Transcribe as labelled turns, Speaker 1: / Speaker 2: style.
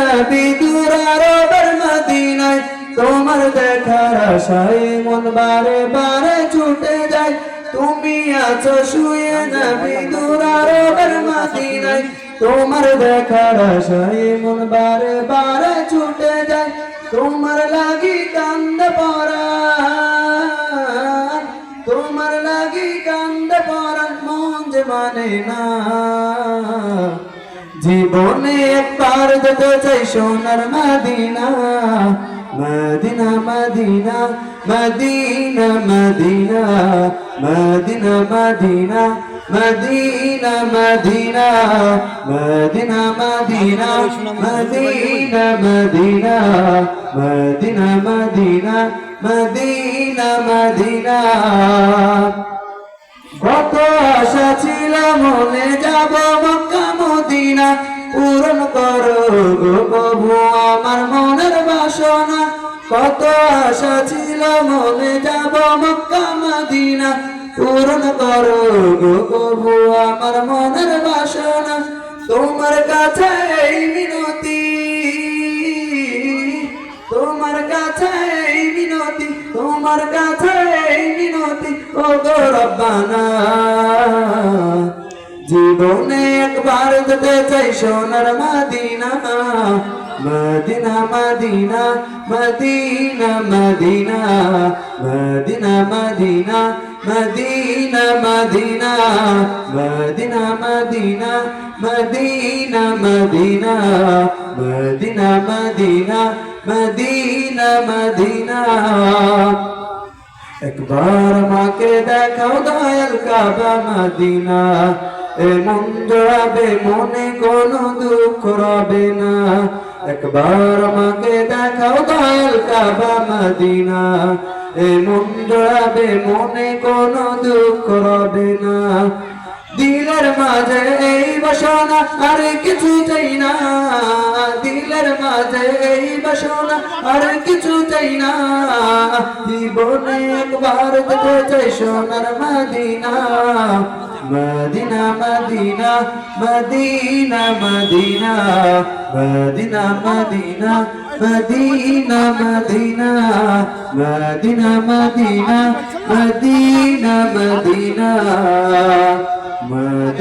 Speaker 1: নবী দুরারবের তোমার দেখার আশায় মন বারে বারে ছুটে যায়। তুমি আছো শুয়ে নবী দুরারবের মদিনায়, তোমার দেখার আশায় মন বারে বারে ছুটে যায়। তোমার লাগি কান্দ পরাণ তোমার লাগি কান্দ পরাণ মন যে মানে না। জীবনে একবার যেতে চাই সোনার Medina Medina Medina Medina Medina Medina Medina Medina Medina Medina Medina Medina Medina Medina Medina Medina Medina কত আশা ছিল মনে যাব মক্কা মদিনা পূরণ করো প্রভু, আমার মনের বাসনা। কত আশা ছিল মনে যাব মক্কা মদিনা। পূরণ করো প্রভু, আমার মনের বাসনা। তোমার কাছে এই মিনতি, তোমার কাছে এই মিনতি, তোমার কাছে এই মিনতি। ও গো রব্বানা, জীবনে একবার যেতে চাই সোনার Medina Medina Medina Medina Medina Medina Medina Medina Medina Medina Medina Medina Medina Medina Medina Medina Medina একবার মাকে দেখাও দয়াল কাবা মদিনা এ মন জড়াবে মনে কোনো দুঃখ রবে না। একবার আমাকে দেখাও দয়াল কাবা মদিনা। এ মন জড়াবে মনে কোনো দুঃখ রবে না। দিলের মাঝে এই বাসনা আর কিছু চাই না। দিলের মাঝে এই বাসনা আর কিছু চাই না। জীবনে একবার দেখতে চাই সোনার Medina. Medina Medina Medina Medina. Medina Medina Medina Medina. Medina Medina Medina Medina.